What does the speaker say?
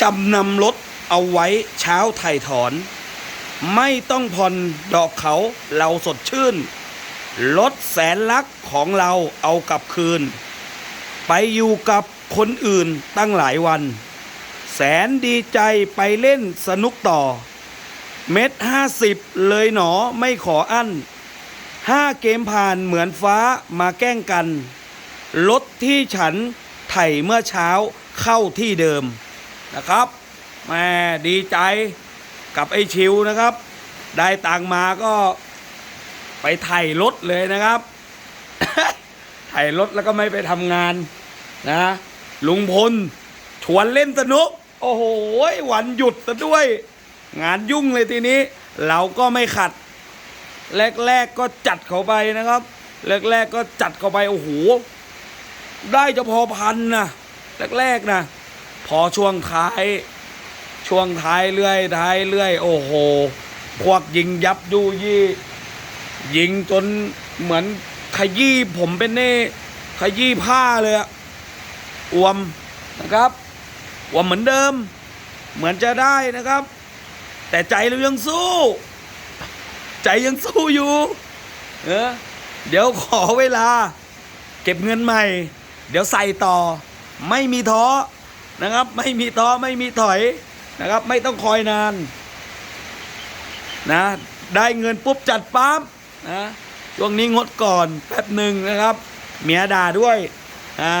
จำนำรถเอาไว้เช้าไถ่ถอน ไม่ต้องผ่อนดอกเขาเราสดชื่นรถแสนลักของเราเอากลับคืน ไปอยู่กับคนอื่นตั้งหลายวัน แสนดีใจไปเล่นสนุกต่อ เม็ดห้าสิบเลยหนอไม่ขออั้นห้าเกมผ่านเหมือนฟ้ามาแกล้งกันรถที่ฉันไถ่เมื่อเช้าเข้าที่เดิม นะครับแม่ดีใจกับไอ้ชิวนะครับ ได้ตังมาก็ไปไถ่รถเลยนะครับไถ่รถแล้วก็ไม่ไปทำงานนะลุงพลชวนเล่นสนุก โอ้โหวันหยุดซะด้วย งานยุ่งเลยทีนี้ เราก็ไม่ขัด แรก ๆก็จัดเขาไปนะครับ แรก ๆ ก็จัดเขาไป โอ้โห ได้จะพอพันนะแรก ๆ นะ พอช่วงท้าย ช่วงท้ายเรื่อยท้ายเรื่อยโอ้โห พวกยิงยับยูยี่ยิงจนเหมือนขยี้ผมเป็นเน่ขยี้ผ้าเลยอะอวมนะครับอวมเหมือนเดิม เหมือนจะได้นะครับ แต่ใจเรายังสู้ ใจยังสู้อยู่เออเดี๋ยวขอเวลา เก็บเงินใหม่ เดี๋ยวใส่ต่อ ไม่มีท้อ นะครับ ไม่มีท้อไม่มีถอยนะครับ ไม่ต้องคอยนานนะได้เงินปุ๊บจัดปั๊บนะช่วงนี้งดก่อนแป๊บหนึ่งนะครับ เมียด่าด้วยอ่า